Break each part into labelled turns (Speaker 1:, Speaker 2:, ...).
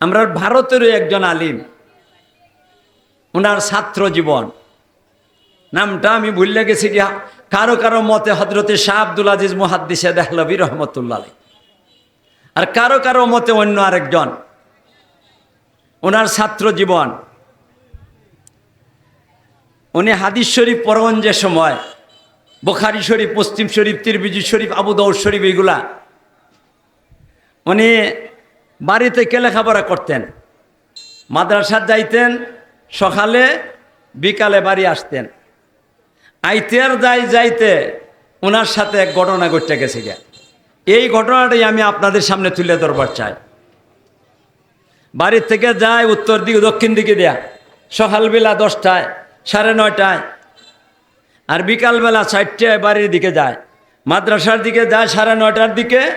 Speaker 1: আমরা ভারতেরও একজন আলিম। ওনার ছাত্র জীবন। নামটা আমি ভুললে গেছি কি, কারও কারও মতে হজরতে শাহ আব্দুল আজিজ মুহাদ্দিসে দেখলবি রহমতুল্লাহ। আর কারও কারও মতে অন্য আরেকজন। ওনার ছাত্র জীবন। উনি হাদিস শরীফ পরগন যে সময়, বোখারি শরীফ পশ্চিম শরীফ তিরবিজি শরীফ, আবু দৌর শরীফ এগুলা উনি বাড়িতে কে লেখাপড়া করতেন? মাদ্রাসার যাইতেন, সকালে, বিকালে বাড়ি আসতেন। আইতের যাই যাইতে ওনার সাথে এক ঘটনা ঘটতে গেছে গে এই ঘটনাটাই আমি আপনাদের সামনে তুলে ধরবার চাই। বাড়ির থেকে যায় উত্তর দিকে, দক্ষিণ দিকে দেয়া। সকালবেলা দশটায়, সাড়ে নয়টায়। আর বিকালবেলা চারটায় বাড়ির দিকে যায়। মাদ্রাসার দিকে যায় সাড়ে নয়টার দিকে।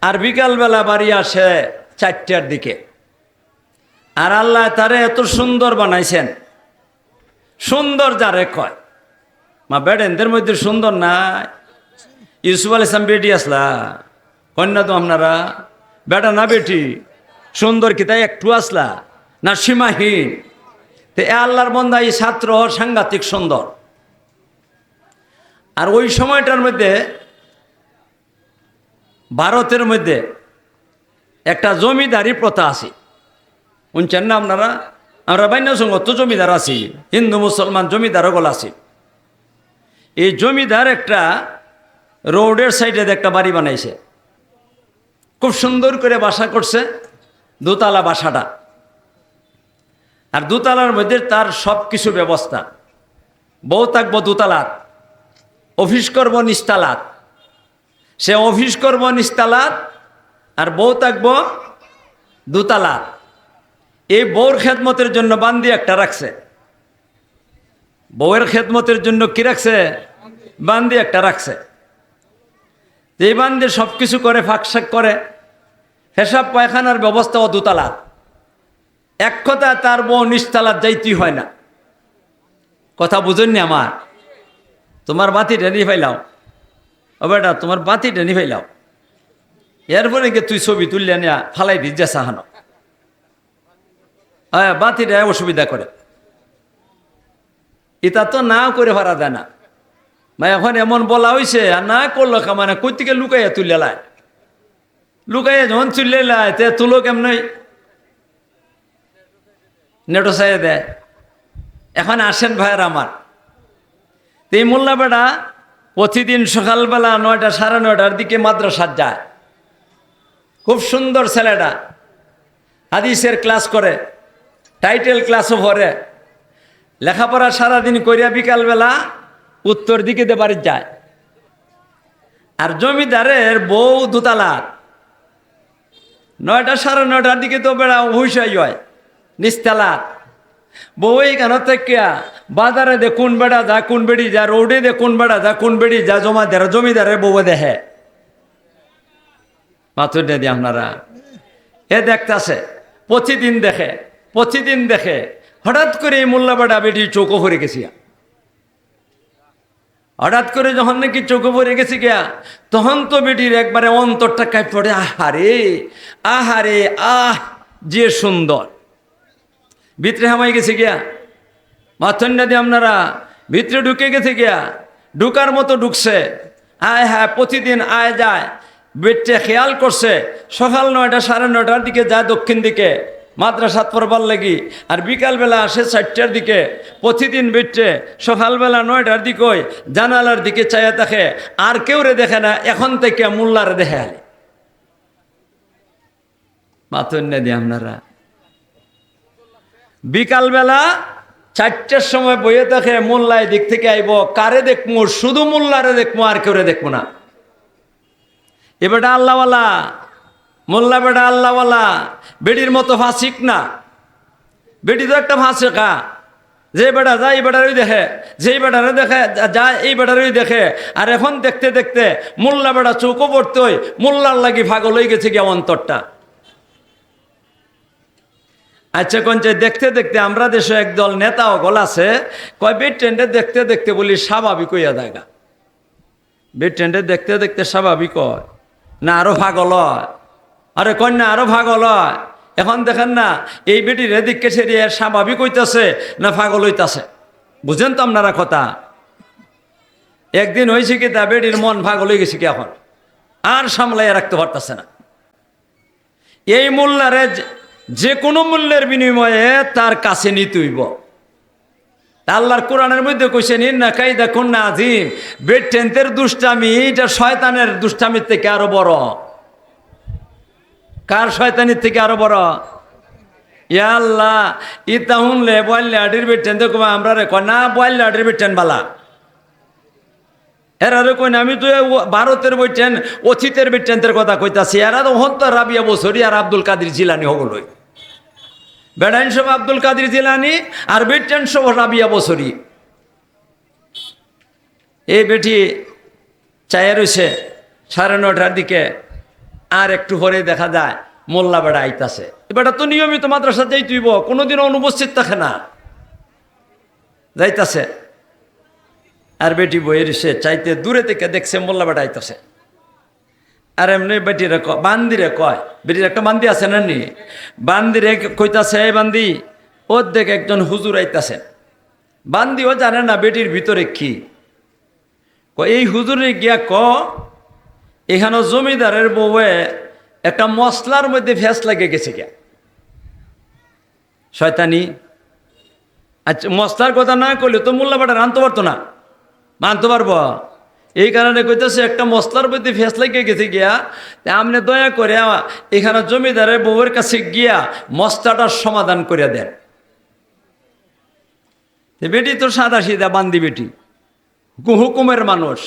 Speaker 1: আর বিকালবেলা বাড়ি আসে চারটার দিকে। আর আল্লাহ তারে এত সুন্দর বানাইছেন। সুন্দর যারে কয়। মা বেডেনদের মধ্যে সুন্দর নাই। ইউসুফ আল ইসলাম বেটি আসলা। কন্যা তো আপনারা। বেটা না বেটি। সুন্দর কি তাই একটু আসলা? না সীমাহীন। তো এ আল্লাহর বন্ধা এই ছাত্র সাংঘাতিক সুন্দর। আর ওই সময়টার মধ্যে ভারতের মধ্যে একটা জমিদারি প্রথা আছে। শুনছেন না আপনারা? আমরা বাইন্য সঙ্গ তো জমিদার আছি। হিন্দু, মুসলমান জমিদারও গল আছি। এই জমিদার একটা রোডের সাইডে একটা বাড়ি বানাইছে। খুব সুন্দর করে বাসা করছে দোতলা বাসাটা। আর দোতলার মধ্যে তার সব কিছু ব্যবস্থা। বউ থাকব দোতলাত অফিস করব নিস্তালাত সে অফিস করব নিস্তালাত আর বউ থাকব দোতলাত এই বউর খেদমতের জন্য বান্দি একটা রাখছে। বউয়ের খেদমতের জন্য কি রাখছে? বান্দি একটা রাখছে। এই বান্দি সব কিছু করে ফাঁকশাক করে, হেসাব, পায়খানার ব্যবস্থা ও দুতালাত এক কথা তার বউ নিস্তালাত যাইতেই হয় না। কথা বুঝেননি আমার? তোমার বাতি টেনি ফাইলাও ও বেটা, তোমার বাতি টেনি ফাইলাও এরপরে গিয়ে তুই ছবি তুললে নিয়া ফালাই দিস, যে সাহানো। হ্যাঁ বাতিটা অসুবিধা করে। এটা তো না করে পারা যায় না। ভাই এখন এমন বলা হয়েছে আর না করল কামানে কই থেকে লুকাইয়া তুলে লাই? লুকাইয়া যখন তুললে লাই, তে তুলো কেমন? নেটো চাই দেয় এখন আসেন ভাইয়ের আমার। এই মোল্লা বেটা প্রতিদিন সকালবেলা নয়টা, সাড়ে নয়টার দিকে মাদ্রাসার যায়। খুব সুন্দর ছেলেটা। হাদিসের ক্লাস করে, টাইটেল ক্লাসও ভরে লেখাপড়া সারাদিন করিয়া বিকালবেলা উত্তর দিকে দে বাড়ি যায়। আর জমিদারের বউ দুতালার নয়টা সাড়ে নয়টার দিকে তো বেড়া হুইসাই হয় নিস্তালার বউ কেন থেকে বাজারে দে কোন বেড়া যা, কোন বেড়ি যা, রোডে দে কোন বেড়া যা, কোন বেড়ি যা জমা দেয় জমিদারে বউ দেখে। মাথুর দে দিয়ে আপনারা। এ দেখতেছে, প্রতিদিন দেখে প্রতিদিন দেখে, হঠাৎ করে এই মোল্লাবাড়া বেটি চৌকো ভরে গেছি হঠাৎ করে যখন নাকি চৌকো ভরে গেছি গিয়া, তখন তো বেটির একবারে অন্তরটা কাই পড়ে, আহারে আহারে, আহ, যে সুন্দর। ভিতরে হামাই গেছে গিয়া মাথন্যা দিয়ে আপনারা, ভিতরে ঢুকে গেছে গিয়া, ঢুকার মতো ঢুকছে। আয় হ্যাঁ প্রতিদিন আয় যায় বেটে খেয়াল করছে, সকাল নয়টা সাড়ে নয়টার দিকে যায় দক্ষিণ দিকে, মাদ্রাসাত পড়বার লাগি, আর বিকালবেলা আসে চারটার দিকে। প্রতিদিন বেটে সকালবেলা নয়টার দিকে জানালার দিকে চাইয়া থাকে আর কেউ রে দেখে না, এখন থেকে মোল্লারে দেখে আলে। মাথন্য দিয়ে আপনারা। বিকালবেলা চারটার সময় বইয়ে থাকে মোল্লায় দিক থেকে আইব, কারে দেখব শুধু মোল্লারে দেখব আর কেউ রে দেখব না। এ বেটা আল্লাহওয়ালা, মোল্লা বেটা আল্লাহওয়ালা বেডির মতো ফাঁসিক না। বেটি তো একটা ফাঁসেকা। যে বেটা যায় এই বেটারই দেখে যেই বেটারে দেখে যায় এই বেটারই দেখে। আর এখন দেখতে দেখতে মোল্লা বেটা চৌকো পড়তে হয় মোল্লার লাগি ভাগল হয়ে গেছে গিয়ে অন্তরটা। আচ্ছা কঞ্চে, দেখতে দেখতে আমরা দেশে একদল নেতাও গল আছে। কয় বেড ট্রেন্ডে দেখতে দেখতে বলি স্বাভাবিক হইয়া দেখা বেড ট্রেন্ডে দেখতে দেখতে স্বাভাবিক হয়। না, আরও ভাগল আরে কন্যা, আরও ভাগল এখন দেখেন না, এই বেটির এদিককে সেরিয়ে স্বাভাবিক হইতাছে না পাগল হইতাছে? বুঝেন তো আপনারা কথা। একদিন হয়েছে কি, তা বেটির মন পাগল হয়ে গেছে কি এখন? আর সামলাইয়া রাখতে পারতেছে না। এই মূল্যারে যে- কোনো মূল্যের বিনিময়ে তার কাছে নিতে হইব। আল্লাহর কোরআনের মধ্যে কইছেন নিন না কাইদা কন্যা আজিম। বেড দুষ্টামি, এটা শয়তানের দুষ্টামির থেকে আরও বড়। কার শয়তানির থেকে আরও বড়? ইয়া আল্লাহ, ইতা শুনলে বয়াল লাডির বেড দেখো আমরা রে না বয়াল লাডির বেড টেন বালা। এরা রে কই না, আমি তো ভারতের বইটেন, অতীতের বেটেন্তের কথা কইতাছি। এরা তো হন্ত রাবিয়া বছরি আর আব্দুল কাদির জিলানি হগলই। বেড়াইন সব আব্দুল কাদির জিলানি আর বেটেন সব রাবিয়া বছরি। এই বেটি চায়ে রয়েছে সাড়ে নটার দিকে আর একটু পরে দেখা যায় মোল্লা বেড়া আইতাছে। বেটা তো নিয়মিত মাদ্রাসা যাই তুইব কোনোদিন অনুপস্থিত থাকে না। যাইতাছে। আর বেটি বইয়ের সে চাইতে দূরে থেকে দেখছে মোল্লা বেড়া আইতাছে। আর এমনি বেটিরে ক বান্দিরে কয়। বেটির একটা বান্দি আছে না নি? বান্দিরে কইতাছে, এই বান্দি দেখে একজন হুজুর আইতাছে। বান্দিও জানে না বেটির ভিতরে কি। এই হুজুরে গিয়া ক এখানে জমিদারের বউয়ে একটা মশলার মধ্যে ফ্যাস লাগে গেছে গিয়া। শয়তানি। আচ্ছা মশলার কথা না করলে তো মোল্লা বেটা রানতে পারতো না। মানতে পারব? এই কারণে কইতেছে, একটা মশলার প্রতি ফেস লাগিয়ে গেছে গিয়া, তা আপনি দয়া করে এখানে জমিদারের বউয়ের কাছে গিয়া মশলাটার সমাধান করে দেন। বেটি তো সাদা সিদা বান্দি বেটি। হুকুমের মানুষ।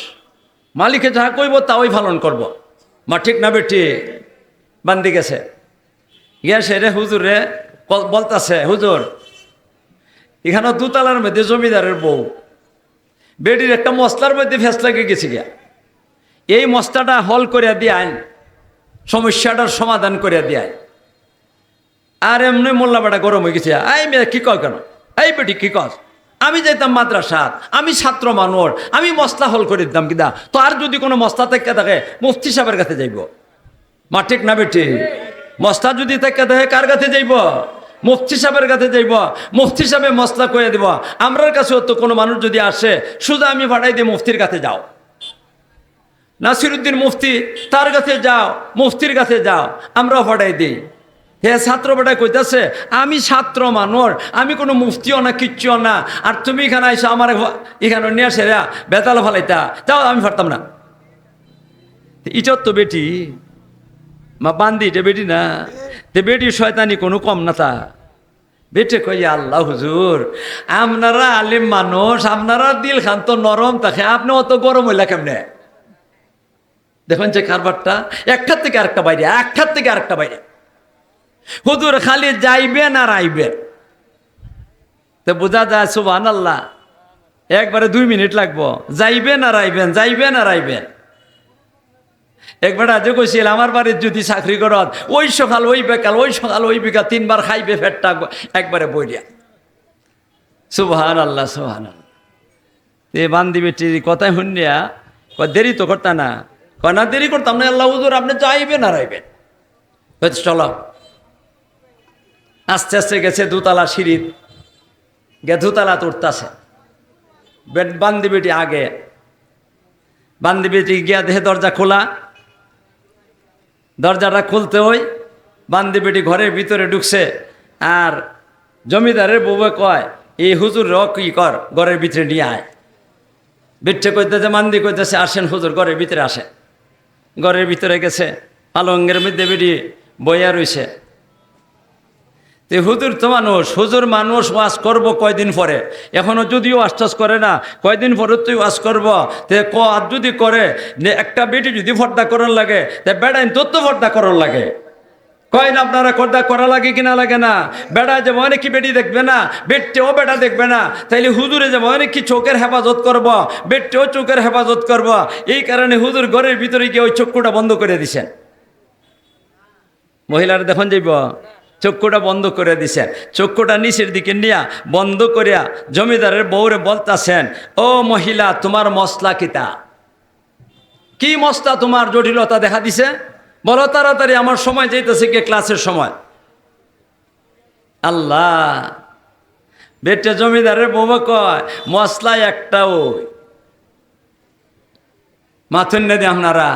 Speaker 1: মালিকে যাহা কইব তাওই পালন করব। মা ঠিক না বেটি? বান্দি গেছে। গিয়াছে রে হুজুর রে বলতাছে, হুজুর, এখানে দুতলার মধ্যে জমিদারের বউ বেডির একটা মশলার মধ্যে ফেস লাগে গেছে গিয়া। এই মশলাটা হল করে দিয়ায় সমস্যাটার সমাধান করে দিয়ায় আর এমনি মোল্লা বেটা গরম হয়ে গেছে এই মেয়ে, কি কয় কেন? এই বেটি, কি কস? আমি যাইতাম মাদ্রাসা আমি ছাত্র মানুষ, আমি মশলা হল করে দিতাম কিনা তো আর যদি কোনো মশলা থেকে থাকে, মুফতি সাহেবের কাছে যাইব। মা, ঠিক না বেটি? মশলা যদি থেকে থাকে, কার কাছে যাইব? মুফতি সাহেবের কাছে যাইব, মুফতি সাহেবে মশলা করে দিব, আমরার কাছে তো কোনো মানুষ যদি আসে, শুধু আমি ভাড়াই দিই মুফতির কাছে যাও। নাসিরুদ্দিন মুফতি, তার কাছে যাও, মুফতির কাছে যাও, আমরাও ভাড়াই দিই। হে ছাত্র বেটায় কইতাছে, আমি ছাত্র মানুষ, আমি কোনো মুফতিও না, কিচ্ছুও না, আর তুমি এখানে আইসো, আমার এখানে নিয়ে আসে রে, বেতাল ফালাইতা। তাও আমি পারতাম না। ইটার তো বেটি, মা বান্দি, এটা বেটি না। তে বেটি শয়তানি কোনো কম না তা। বেটে কই আল্লাহ হুজুর, আপনারা আলিম মানুষ, আপনারা দিল খান তো নরম থাকে আপনি অত গরম হইলা কেমনে? দেখুন যে কারবারটা একটার থেকে আরেকটা বাইরে একটার থেকে আরেকটা বাইরে। হুজুর খালি যাইবেন আর আইবেন। তো বোঝা যায় সুবান আল্লাহ একবারে দুই মিনিট লাগবো। যাইবেন আর আইবেন, যাইবেন আর আইবেন। একবার আজও কইছিল, আমার বাড়ির যদি চাকরি করত, ওই সকাল ওই বেকাল, ওই সকাল ওই বিকাল, তিনবার খাইবে ফেটটা একবারে বইরিয়া সুবহান আল্লাহ সুবহান আল্লাহ এ বান্দি বেটির কথাই শুনিয়া দেরি তো করতা না। কয়, না, দেরি করতাম না, আল্লাহ হুজুর, আপনি যাইবেন আর আইবেন। চলো। আস্তে আস্তে গেছে দুতলা সিঁড়ির, গে দুতলা তুলতাছে বান্দি বেটি আগে। বান্দি বেটি গিয়া দেহে দরজা খোলা। দরজাটা খুলতে ওই বান্দি পেটি ঘরের ভিতরে ঢুকছে। আর জমিদারের বউবে কয়, এই হুজুর র কি কর, ঘরের ভিতরে নিয়ে আয়। বিচ্ছে করতেছে মান্দি করতেছে আসেন হুজুর, ঘরের ভিতরে আসে ঘরের ভিতরে গেছে, পালঙ্গের মধ্যে বেরিয়ে বইয়া রইছে। তে হুজুর তো মানুষ, হুজুর মানুষ ওয়াজ করব কয়দিন পরে? এখনও যদিও আশ্বাস করে না, কয়দিন পরে তুই ওয়াজ করব? তে ক আর যদি করে একটা বেটি যদি ফর্দা করার লাগে, তে বেড়াইন তোর তো ফর্দা করার লাগে। কয় না আপনারা কর্দা করা লাগে কিনা লাগে না? বেড়া যে অনেক কি বেটি দেখবে না? বেটটেও বেটা দেখবে না। তাইলে হুজুরে যে অনেক কি চোখের হেফাজত করব? বেটটেও চোখের হেফাজত করব। এই কারণে হুজুর ঘরের ভিতরে গিয়ে ওই চক্ষুটা বন্ধ করে দিছেন। মহিলারা দেখুন যাইব। চক্ষুটা বন্ধ করে দিছেন। চক্ষুটা নিচের দিকে নিয়া বন্ধ করিয়া জমিদারের বউরে বলতাছেন, ও মহিলা, তোমার মশলা কিতা? কি মশলা তোমার জটিলতা দেখা দিছে? বলো তাড়াতাড়ি, আমার সময় যাইতেছে কে ক্লাসের সময়? আল্লাহ, বেটে জমিদারের বৌমা কয়, মশলা একটা ওই। মাথুন দিয়ে আপনারা,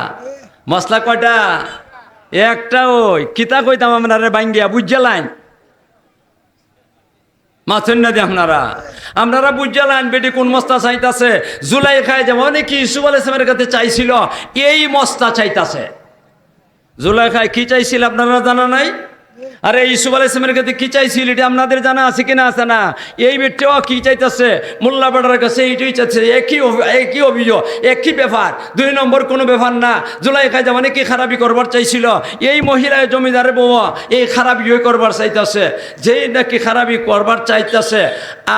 Speaker 1: মশলা কয়টা? একটা ওই, কিতা কইতাম আপনারা বাঙ্গিয়া, বুঝলাইন? মাথুন না দিয়ে আপনারা। আপনারা বুঝলাইন বেটি কোন মস্তা চাইতাছে? জুলাই খাই যেমন কি ইসুফ আলাইসলামের কাছে চাইছিল, এই মস্তা চাইতাছে। জুলাই খাই কি চাইছিল আপনারা জানা নাই? আরে ইসুফ আলাইসলামের কাছে কি চাইছিল এটা আপনাদের জানা আছে কিনা আছে না? এই বেটটাও কি চাইতেছে? মোল্লা বেড়ার কাছে এইটাই চাইছে, একই একই অভিযোগ, একই ব্যাপার। দুই নম্বর কোনো ব্যাপার না। জুলাই খাই মানে কি খারাপি করবার চাইছিল? এই মহিলা জমিদারের বউ, এই খারাপি করবার চাইতেছে। যেই নাকি খারাপি করবার চাইতেছে,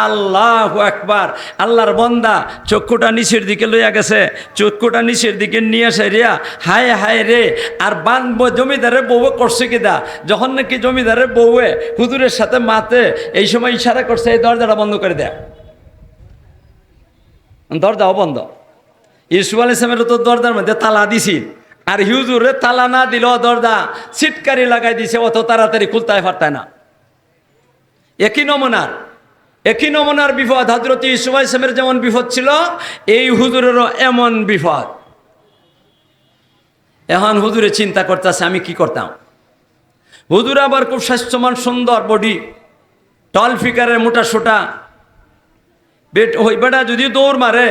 Speaker 1: আল্লাহ একবার আল্লাহর বন্দা চক্ষুটা নিচের দিকে লইয়া গেছে, চক্ষুটা নিচের দিকে নিয়ে এসে রিয়া, হায় হায় রে, আর বান জমিদারের বউ করছে কিনা যখন নাকি জমিদারের বউয়ে, হুজুরের সাথে মাতে, এই সময় ইশারা করছে, এই দরজাটা বন্ধ করে দেয় দরজাও বন্ধ। ইসুফ আল ইসলামের তো দরজার মধ্যে তালা দিছিল আর হিউজুরে তালা না দিল দরজা সিটকারি লাগাই দিছে, অত তাড়াতাড়ি খুলতায় ফারতায় না। একই নমুনার একই নমুনার বিপদ হজরত ইসুফ আল ইসলামের যেমন বিপদ ছিল, এই হুজুরেরও এমন বিপদ। এখন হুজুরে চিন্তা করতেছে, আমি কি করতাম? হুজুর আবার খুব স্বাস্থ্যমান সুন্দর বডি। টল ফিকারের মোটা সোটা। বেট ওই বেটা যদি দৌড় মারে,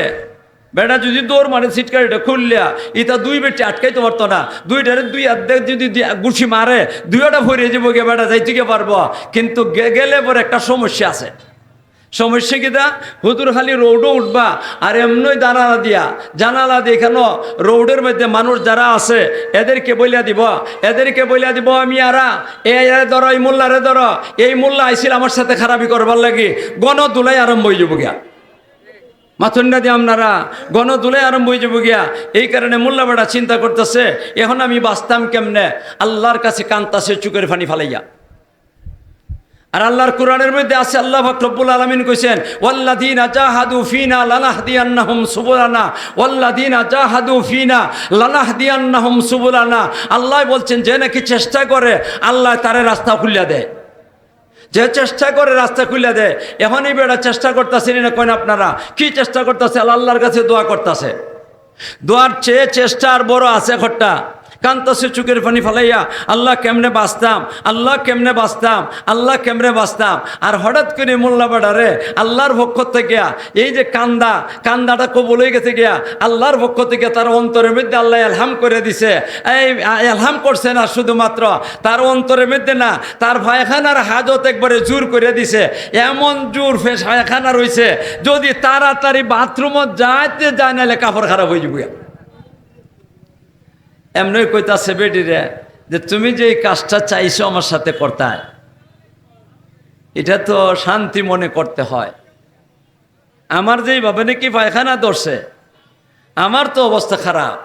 Speaker 1: বেটা যদি দৌড় মারে সিটকারিটা খুললিয়া ইটা দুই বেটে আটকাইতে পারতো না। দুইটারে দুই আর্ধেক যদি গুছি মারে, দুইটা ভরিয়ে যাব গে বেটা, যাইতে পারব। কিন্তু গেলে পরে একটা সমস্যা আছে। সমস্যা কিটা হুতুর খালি রোডও উঠবা, আর এমনই জানালা দিয়া, জানালা দিয়ে কেন রোডের মধ্যে মানুষ যারা আছে, এদেরকে বইলা দিব। এদেরকে বইলা দিব, আমি আরা, এ ধরো, এই মোল্লারে ধরো, এই মোল্লা আইছিল আমার সাথে খারাপি করবার লাগি গণ দুলাই আরম্ভ হয়ে যাব গিয়া। মাথন্ডা দিয়ে আপনারা গণ দুলাই আরম্ভ হয়ে যাব গিয়া, এই কারণে মোল্লা বেড়া চিন্তা করতেছে, এখন আমি বাঁচতাম কেমনে? আল্লাহর কাছে কান্তাছে, চুকের ফানি ফালাইয়া। আর আল্লাহর কোরআনের মধ্যে আছে, আল্লাহ ফকরবুল আলমিন কইছেন ওয়াল্লাদিন জাহাদু ফিনা লালাহদিয়ান্নাহুম সুবুলানা ওয়াল্লাদিন জাহাদু ফিনা লালাহদিয়ান্নাহুম সুবুলানা। আল্লাহ বলছেন, যে নাকি চেষ্টা করে, আল্লাহ তারে রাস্তা খুলিয়া দেয়। যে চেষ্টা করে, রাস্তা খুলে দেয়। এখনই বেড়া চেষ্টা করতেছে না কেন আপনারা, কি চেষ্টা করতেছে? আল্লাহর কাছে দোয়া করতেছে। দোয়ার চেয়ে চেষ্টা আর বড় আছে ঘরটা। কান্তাসে চুকের পানি ফালাইয়া, আল্লাহ কেমনে বাঁচতাম? আল্লাহ কেমনে বাঁচতাম? আল্লাহ কেমনে বাঁচতাম? আর হঠাৎ করে মোল্লা বেড়ারে, আল্লাহর পক্ষ থেকে এই যে কান্দা, কান্দাটা কবল হয়ে গেছে গিয়া, আল্লাহর পক্ষ থেকে তার অন্তরের মধ্যে আল্লাহ এলহাম করে দিছে। এই এলহাম করছে না শুধুমাত্র, তার অন্তরের মধ্যে না, তার পায়খানার হাজত একবারে জোর করে দিছে। এমন জোর ফেস পায়খানা রয়েছে, যদি তাড়াতাড়ি বাথরুমত যাইতে যায়, নাহলে কাপড় খারাপ হয়ে যাবে এমনি কইতাছে বেটিরে যে, তুমি যে কাজটা চাইছো আমার সাথে করতায় এটা তো শান্তি মনে করতে হয়। আমার যেই যেইভাবে নাকি পায়খানা ধরছে, আমার তো অবস্থা খারাপ।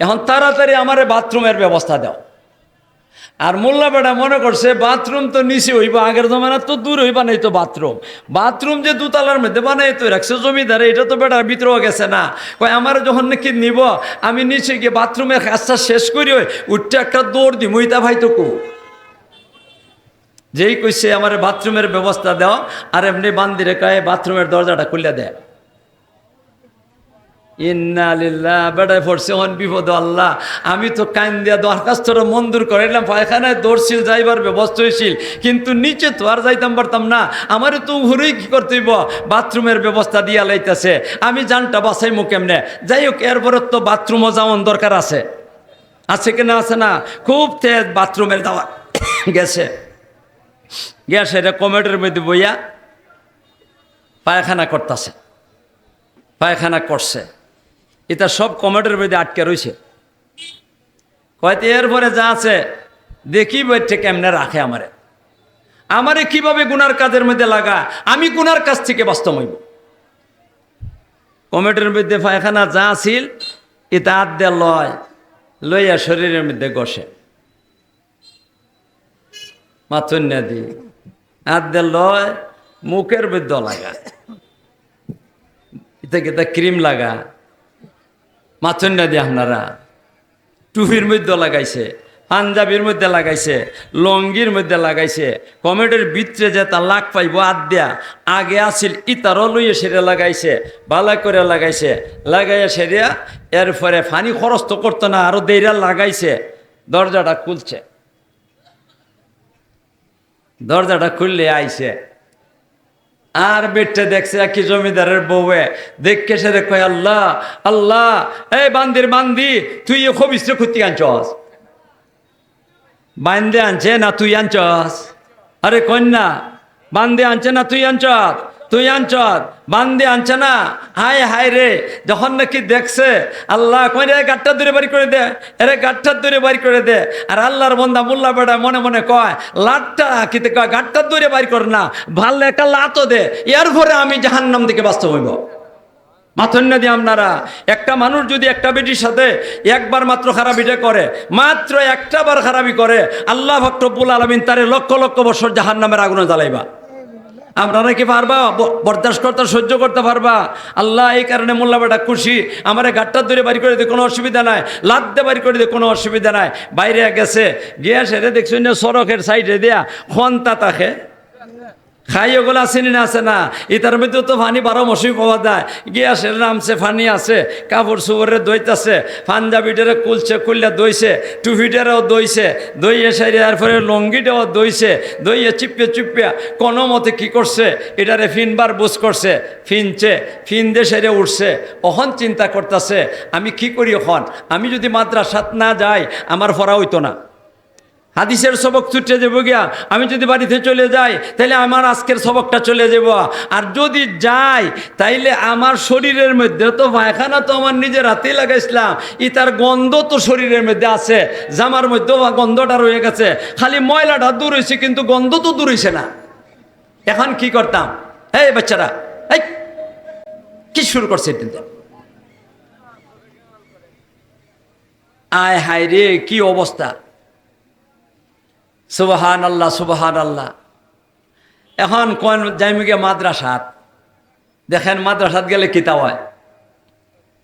Speaker 1: এখন তাড়াতাড়ি আমারে বাথরুমের ব্যবস্থা দাও। আর মোল্লা বেটা মনে করছে, বাথরুম তো নিচে হইবা, আগের জমানা তো দূর হইবা, নাই তো বাথরুম। বাথরুম যে দুতলার মধ্যে বানাই তো রাখছে জমিদারে, এটা তো বেটার ভিতরেও গেছে না। কয়, আমার যখন নাকি নিব, আমি নিচে গিয়ে বাথরুমের কাজটা শেষ করি ওই, উঠতে একটা দৌড় দি মইতা ভাই তো কু। যেই কইছে, আমার বাথরুমের ব্যবস্থা দাও, আর এমনি বান্দি রেখায় বাথরুমের দরজাটা খুলে দেয় ইন্না লিল্লাহ, বেড়ায় পড়ছে হন বিপদ, আল্লাহ। আমি তো কান দিয়া দরখাস্ত মন্দুর করাইলাম পায়খানায় দৌড়ছিল যাইবার ব্যবস্থা হয়েছিল কিন্তু নিচে তো আর যাইতাম পারতাম না। আমারও তো ঘুরেই কি করতে হইব? বাথরুমের ব্যবস্থা দিয়া লাইতেছে। আমি জানটা বাসাইমু কেমনে? যাই হোক এরপরে তো বাথরুমও যাওয়ার দরকার আছে। আছে কি না আছে না? খুব তেজ বাথরুমের দাওয়া গেছে। গ্যাস এটা কমেটের মধ্যে বইয়া পায়খানা করতেছে। পায়খানা করছে। এটা সব কমেটের মধ্যে আটকে রয়েছে। কয়তে এরপরে যা আছে, দেখি বইতে কেমনে রাখে আমারে। আমারে কীভাবে গুনার কাজের মধ্যে লাগা আমি গুনার কাজ থেকে বাস্তব হইব কমেটের মধ্যে পায়খানা যা আছিল এটা হাত দিয়ে লয়, লইয়া শরীরের মধ্যে গসে মাথুন্যা দি, হাত দিয়ে লয়, মুখের মধ্যে লাগা এটা কেতা ক্রিম লাগা মাথুন্যা দি আপনারা। টুপির মধ্যে লাগাইছে, পাঞ্জাবির মধ্যে লাগাইছে, লঙ্গির মধ্যে লাগাইছে, কমেডের ভিতরে যে তা লাগ পাইব আদ দেয়া, আগে আসিল ইতারও লইয়ে সেরে লাগাইছে, বালা করে লাগাইছে, লাগাইয়া সেরিয়া, এরপরে ফানি খরচ তো করতো না, আরও দেরিয়া লাগাইছে, দরজাটা খুলছে। দরজাটা খুললে আইছে। আর বেটে দেখছে একই জমিদারের বউয়ে। দেখকে সে দেখো আল্লাহ আল্লাহ, এই বান্দির বান্দি, তুই খুব ইস্ত্রে খুঁজতে আনছস? বান্দে আনছে না তুই আনছস? আরে কন্যা, বান্দে আনছে না তুই আনছত তুই আনছত বান্দে আনছে না? হায় হায় রে, যখন নাকি দেখছে, আল্লাহ কই রে গাঠটা দূরে বাড়ি করে দে, এরে গাঠটা দূরে বাড়ি করে দে। আর আল্লাহর বন্দা মোল্লা বেড়া মনে মনে কয়, লাটটা কিতে কয় গাঠটা দূরে বাড়ি কর না ভালো একটা লাতও দে, এর পরে আমি জাহান্নাম থেকে বাস্তব হইব। মাথন্য দিয়ে আপনারা, একটা মানুষ যদি একটা বেটির সাথে একবার মাত্র খারাপিটা করে, মাত্র একটা বার খারাপি করে, আল্লাহ ভক্ত ভক্তবুল আলমিন তারে লক্ষ লক্ষ বছর জাহান নামের আগুনে জ্বালাইবা। আপনারা কি পারবা? বরদাস্ত করতে, সহ্য করতে পারবা? আল্লাহ এই কারণে মোল্লা বেটা খুশি। আমার গাটটা ধরে বাড়ি করে দিতে কোনো অসুবিধা নাই। লাদতে বাড়ি করে দিয়ে কোনো অসুবিধা নাই। বাইরে গেছে, গিয়া দেখছি যে সড়কের সাইডে দেয়া খন্তা তাকে। খাই ওগুলো চিনি না আছে না। ইতার মধ্যে তো ফানি বারো মসুই পাওয়া যায়। গিয়া সে নামছে, ফানি আছে, কাপড় সুপড়ে দইতাছে পাঞ্জাবিটারে কুলছে কুললে দইছে টুপিটারেও দইছে, দইয়ে সাইরে এরপরে লঙ্গিটাও দইছে, দইয়ে চিপে চিপিয়া কোনো মতে কী করছে, এটারে ফিনবার বুঝ করছে, ফিনছে ফিন দিয়ে সেরে উঠছে, অহন চিন্তা করতেছে, আমি কি করি এখন আমি যদি মাদ্রাসাত না যাই, আমার পড়া হইতো না। হাদিসের সবক ছুটে যাব গিয়া। আমি যদি বাড়িতে চলে যাই তাহলে আমার আজকের সবকটা চলে যাব। আর যদি যাই, তাইলে আমার শরীরের মধ্যে তো পায়খানা তো আমার নিজের হাতেই লাগাইছিলাম। ই তার গন্ধ তো শরীরের মধ্যে আছে। জামার মধ্যেও গন্ধটা রয়ে গেছে। খালি ময়লাটা দূর হয়েছে কিন্তু গন্ধ তো দূর হয়েছে না। এখন কি করতাম? এই বাচ্চারা, এই, কি শুরু করছে কিন্তু আয় হায় রে, কি অবস্থা? সুবাহান আল্লাহ সুবাহান আল্লাহ এখন কোন যাইমুগে মাদ্রাসাত? দেখেন মাদ্রাসাত গেলে কিতা হয়?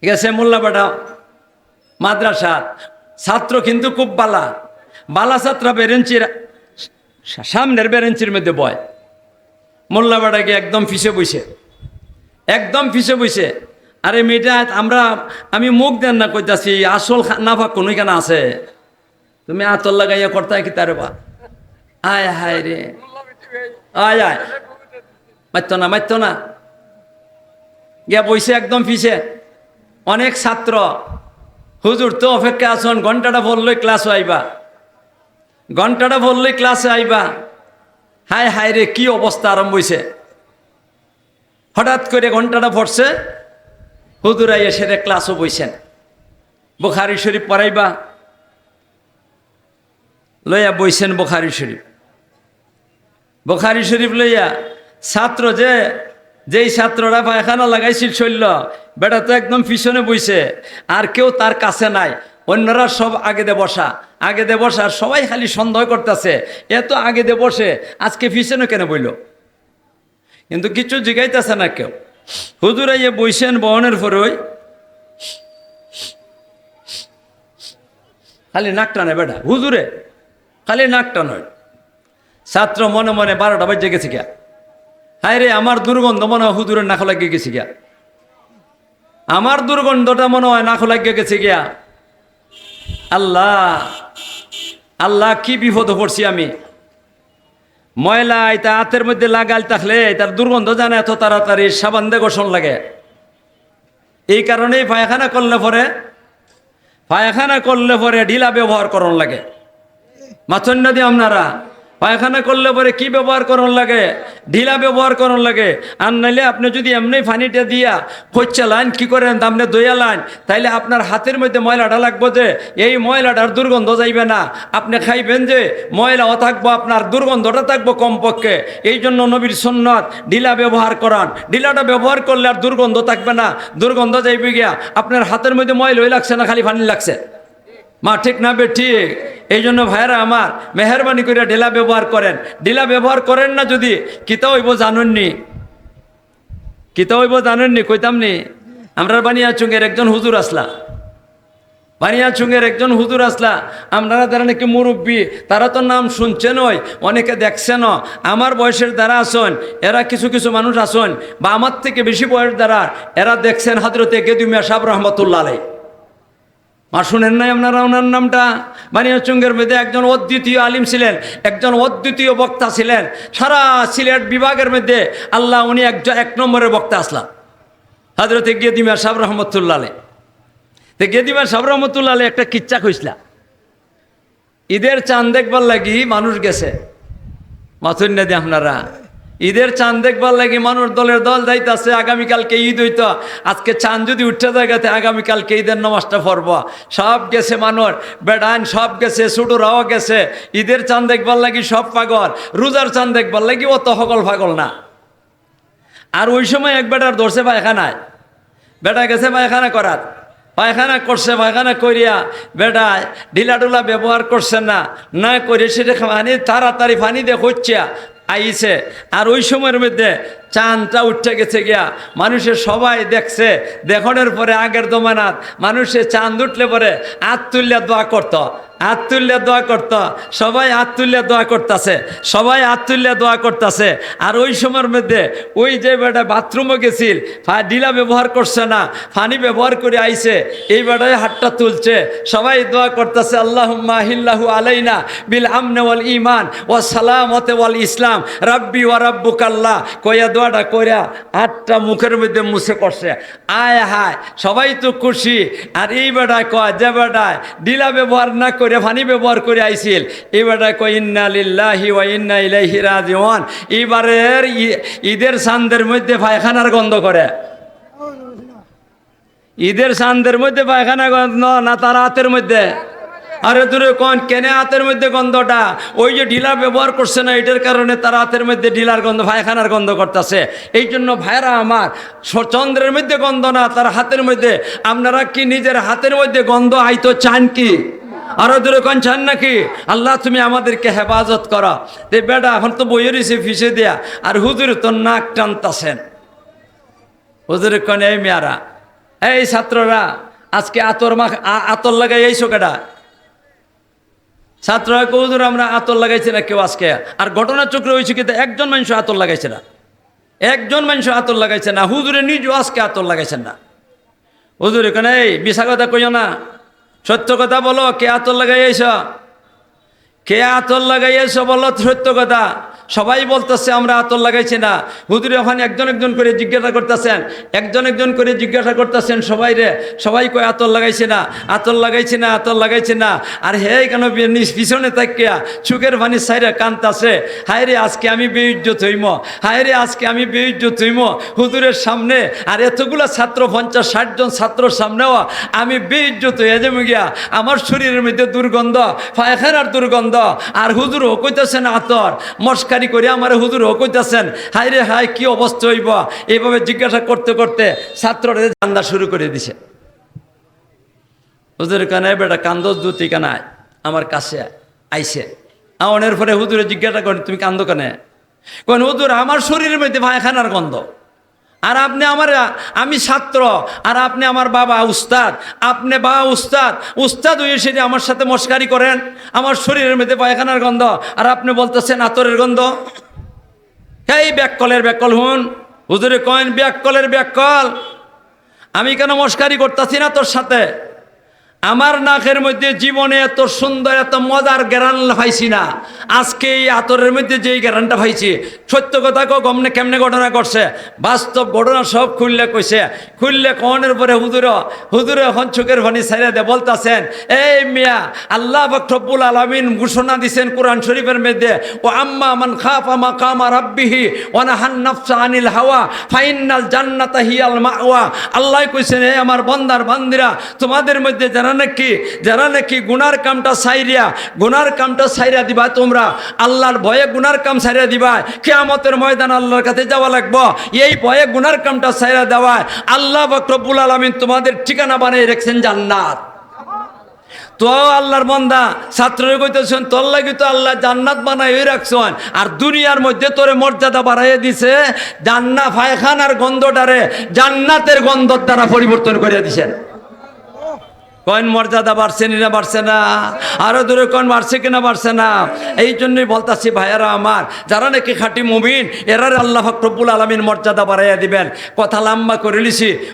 Speaker 1: ঠিক আছে মোল্লাবাটা মাদ্রাসাত। ছাত্র কিন্তু খুব বালা। বালা ছাত্র বেরেঞ্চির সামনের বেরেঞ্চির মধ্যে বয়। মোল্লাবাটাকে একদম ফিসে বইছে। একদম ফিসে বইছে। আরে মেয়েটা, আমরা, আমি মুখ দেন না কইতাছি, আসল নাফা কোনো কেন আছে? তুমি আতর লাগাইয়া করতে কি তারে বা? আয় হায় রে। আয় আয়। না মারত না। গিয়া বইছে একদম পিছে। অনেক ছাত্র। হুজুর তো অপেক্ষা আসুন ঘন্টাটা বললই ক্লাসে আইবা। ঘন্টাটা বললই ক্লাসে আইবা। হায় হায় রে, কি অবস্থা আরম্ভ হইছে। হঠাৎ করে ঘন্টাটা পড়ছে। হুজুর আইয়া সেরে ক্লাসও বইছেন। বুখারি শরীফ পড়াইবা। লইয়া বইছেন বোখারি শরীফ। বোখারি শরীফ লইয়া, ছাত্র যে, যেই ছাত্ররা পায়খানা লাগাইছিল শৈল্য বেটা তো একদম পিছনে বইছে, আর কেউ তার কাছে নাই। অন্যরা সব আগে দে বসা আগে দে বসা সবাই খালি সন্দেহ করতেছে এত আগে দে বসে, আজকে পিছনে কেন বইল? কিন্তু কিছু জিগাইতেছে না কেউ। হুজুর ইয়ে বইছেন বহনের পরই। খালি নাক টানে বেটা, হুজুরে, খালি নাক টানয়। ছাত্র মনে মনে বারোটা বাজে গেছে গিয়া। হায় রে আমার দুর্গন্ধ মনে হয় হুজুরের নাক লাগিয়ে গেছে গিয়া। আমার দুর্গন্ধটা মনে হয় নাক লাগিয়ে গেছে গিয়া। আল্লাহ আল্লাহ, কি বিপদ পড়ছি আমি? ময়লা এটা হাতের মধ্যে লাগাল থাকলে তার দুর্গন্ধ জানে এত তাড়াতাড়ি সাবান দিয়ে গোসল লাগে। এই কারণেই পায়খানা করলে পরে, পায়খানা করলে পরে ঢিলা ব্যবহার করন লাগে। মাথন্য দিয়ে আপনারা পায়খানা করলে পরে কি ব্যবহার করন লাগে? ঢিলা ব্যবহার করন লাগে। আর নাইলে আপনি যদি এমনি পানিটা দিয়া খোঁজা লাইন কি করেন আপনি দইয়া লাইন, তাইলে আপনার হাতের মধ্যে ময়লাটা লাগবো যে, এই ময়লাটার দুর্গন্ধ যাইবে না। আপনি খাইবেন যে, ময়লাও থাকব, আপনার দুর্গন্ধটা থাকব কমপক্ষে। এই জন্য নবীর সন্ন্যত ঢিলা ব্যবহার করান। ঢিলাটা ব্যবহার করলে আর দুর্গন্ধ থাকবে না। দুর্গন্ধ যাইবে গিয়া, আপনার হাতের মধ্যে ময়লাই লাগছে না, খালি পানি লাগছে? মা, ঠিক না বে, ঠিক। এই জন্য ভাইয়েরা আমার মেহরবানি করে ঢিলা ব্যবহার করেন। ঢিলা ব্যবহার করেন না যদি, কিতা হইব জানেননি? কিতা হইব জানেননি? কইতাম নি, আমরা বানিয়া চুঙ্গের একজন হুজুর আসলা। বানিয়া বানিয়াচুঙ্গের একজন হুজুর আসলা। আপনারা যারা নাকি মুরব্বী, তারা তো নাম শুনছেন ওই অনেকে দেখছেন আমার বয়সের দ্বারা আসন, এরা কিছু কিছু মানুষ আসন, বা আমার থেকে বেশি বয়স দ্বারা এরা দেখছেন হাজরতে গেদুমিয়া সাহ রহমতুল্লাহ আলাই মা শুনেন নাই আপনারা ওনার নামটা? বানিয়াচুঙ্গের মধ্যে একজন অদ্বিতীয় আলিম ছিলেন, একজন অদ্বিতীয় বক্তা ছিলেন। সারা সিলেট বিভাগের মধ্যে আল্লাহ উনি একজন এক নম্বরের বক্তা আসলাম। হাজরতে গেদিমা সাহ রহমতুল্লাহ আলাই তো গেদিমা সাহ রহমতুল্লাহ আলাই একটা কিচ্ছা খুঁজলা ঈদের চাঁদ দেখবার লাগি মানুষ গেছে। মাথুর নেদি আপনারা। ঈদের চাঁদ দেখবার লাগি মানুষ দলের দল যাইতাছে, আগামীকালকে ঈদ হইত। আজকে চাঁদ যদি উঠতে জায়গাতে আগামীকালকে ঈদের নমাজটা পড়ব। সব গেছে মানুষ বেডান সব গেছে ছোটরাও গেছে। ঈদের চাঁদ দেখবার লাগি সব পাগল, রোজার চাঁদ দেখবার লাগি অত সকল পাগল না। আর ওই সময় এক বেটার ধরছে পায়খানায়। বেটা গেছে পায়খানা করার। পায়খানা করছে, পায়খানা করিয়া বেটা ঢিলা ডুলা ব্যবহার করছে না। না করে সেটা পানি তাড়াতাড়ি পানি দিয়ে হচ্ছে আইছে। আর ওই সময়ের মধ্যে চাঁদটা উঠে গেছে গিয়া মানুষের সবাই দেখছে দেখনের পরে আগের দমানাত মানুষে চাঁদ উঠলে পরে আত তুললে দোয়া করতো। হাত তুললে দোয়া করত, সবাই হাত তুললে দোয়া করতেছে, সবাই হাত তুললে দোয়া করতেছে। আর ওই সময়ের মধ্যে ওই যে বেটা বাথরুমে গেছিল ডিলা ব্যবহার করছে না, ফানি ব্যবহার করে আইছে, এই বেটায় হাতটা তুলছে, সবাই দোয়া করতেছে আল্লাহ মাহিল্লাহু আলাইনা বিল আমনে ওয়াল ইমান ও সালামতে ওয়াল ইসলাম, রাব্বি ওয়া রাব্বুক আল্লাহ কইয়া দোয়াটা কইরা হাতটা মুখের মধ্যে মুছে করছে আয় হায়, সবাই তো খুশি। আর এই বেটায় কয়, যে বেটায়, ডিলা ব্যবহার না করে পানি ব্যবহার করে আইছিল। এই বেটায় কয়, ইন্না লিল্লাহি ওয়া ইন্না ইলাইহি রাজিউন। এবারের ঈদের চান্দের মধ্যে পায়খানার গন্ধ করে। ঈদের চান্দের মধ্যে পায়খানা গন্ধ, না তার হাতের মধ্যে? আরে দূরে কোন, কেনে হাতের মধ্যে গন্ধটা? ওই যে ঢিলা ব্যবহার করছে না, এটার কারণে তার হাতের মধ্যে ঢিলার গন্ধ, পায়খানার গন্ধ করতেছে। এই জন্য ভাইরা আমার চন্দ্রের মধ্যে গন্ধ না, তার হাতের মধ্যে। আপনারা কি নিজের হাতের মধ্যে গন্ধ আইতো চান কি? আরও দূরে কোন চান নাকি? আল্লাহ, তুমি আমাদেরকে হেফাজত করো। তে বেটা, এখন তো বইয়ে রয়েছে ফিসে দেয়া, আর হুজুরে তো নাক টানতাছেন। হুজুরে কোন, এই মেয়ারা, এই ছাত্ররা, আজকে আতর মাখ আতর লাগাই এই কেডা? ছাত্ররা কৌদুর আমরা আতর লাগাইছি না কেউ আজকে। আর ঘটনা চক্র হয়েছে কিন্তু একজন মানুষ আতর লাগাইছে না। একজন মানুষ আতর লাগাইছে না, হুজুরে নিজেও আজকে আতর লাগাইছেন না। হুজুরে কেন, এই কথা কইও না। সত্য কথা বলো কে আতর লাগাইয়েছ কে আতর লাগাইয়েছ বলো সত্য কথা। সবাই বলতেছে, আমরা আতর লাগাইছি না। হুজুরে ওখানে একজন একজন করে জিজ্ঞাসা করতেছেন, একজন একজন করে জিজ্ঞাসা করতেছেন, সবাই রে, সবাই কয় আতর লাগাইছে না? আতর লাগাইছে না, আতর লাগাইছে না। আর হে, কেন পিছনে তাকিয়া চুকের পানি সাইরে কান্তাছে? হায় রে, আজকে আমি বেইজ্জত হইম। হায় রে, আজকে আমি বেইজ্জত হইম। হুজুরের সামনে, আর এতগুলা ছাত্র, পঞ্চাশ, ষাট জন ছাত্রর সামনেও আমি বেইজ্জত হয়ে গিয়া। আমার শরীরের মধ্যে দুর্গন্ধ, পায়খানার দুর্গন্ধ। আর হুজুর ও কইতেছেন আতর মস্কারি করে আমার হুজুর কইতেছেন হাই রে হাই কি অবস্থা হইব? এইভাবে জিজ্ঞাসা করতে করতে ছাত্ররা জান্দা শুরু করে দিছে। হুজুর কানায় বেটা কান্দোস দুতি কানায় আমার কাছে আইছে। আওনের পরে হুজুরে জিজ্ঞাসা করেন, তুমি কান্দো কেনে? কেন হুজুর, আমার শরীরের মধ্যে পায়খানার গন্ধ। আর আপনি আমার, আমি ছাত্র, আর আপনি আমার বাবা উস্তাদ, আপনি বা উস্তাদ উস্তাদ হয়ে সেটি আমার সাথে মস্কারি করেন, আমার শরীরের মধ্যে পায়খানার গন্ধ, আর আপনি বলতেছেন আতরের গন্ধ। এই ব্যাককলের ব্যাককল হুন, হুজুরে কয়েন ব্যাককলের ব্যাককল। আমি কেন মস্কারি করতেছি না তোর সাথে? আমার নাকের মধ্যে জীবনে এত সুন্দর, এত মজার গ্যারান পাইছি না। আজকে এই আতরের মধ্যে যেই গ্যারানটা পাইছি, সত্য কথা কো গমনে কেমনে ঘটনা করছে বাস্তব ঘটনা সব খুললে কইছে, খুললে কনের পরে হুজুর, হুজুরে এখন চোখের ভানি ছাইরা দে বলতাছেন, এই মিয়া, আল্লাহ বকরবুল আলমিন ঘোষণা দিছেন কোরআন শরীফের মধ্যে ও আম্মা মান খাফা মাকামা রাব্বিহি ওয়ানাহান নাফসা আনিল হাওয়া ফাইনাল জান্নাতা হিয়াল মাওয়া। আল্লাহ কইছেন, হে আমার বন্দার বান্দিরা, তোমাদের মধ্যে যারা নাকি, যারা নাকি গুনার কামটা সাইরিয়া, গুনার কামটা সাইরা দিবা তোমরা। আল্লাহর ভয়ে গুনার কাম সাইরা দিবা। কেয়ামতের ময়দান আল্লাহর কাছে যাওয়া লাগবো। এই ভয়ে গুনার কামটা সাইরা দেওয়ায় আল্লাহ বকরবুল আলমিন তোমাদের ঠিকানা বানিয়ে রেখেছেন জান্নাত। তো আল্লাহর বন্দা, ছাত্ররে কইতেছেন, তোর লাগি তো আল্লাহ জান্নাত বানাই রাখছেন। আর দুনিয়ার মধ্যে তোরে মর্যাদা বাড়াইয়ে দিছে। জান্না ফায়খানার গন্ধটারে জান্নাতের গন্ধর দ্বারা পরিবর্তন করে দিছেন। কয়েন মর্যাদা বাড়ছে না বাড়ছে না? আরও দূরে কয়েন বাড়ছে কিনা বাড়ছে না? এই জন্যই বলতাছি, ভাইয়ারা আমার, যারা নাকি খাটি মুমিন, এরার আল্লাহ ফকরবুল আলমিন মর্যাদা বাড়াইয়া দিবেন। কথা লাম্বা করে লিছি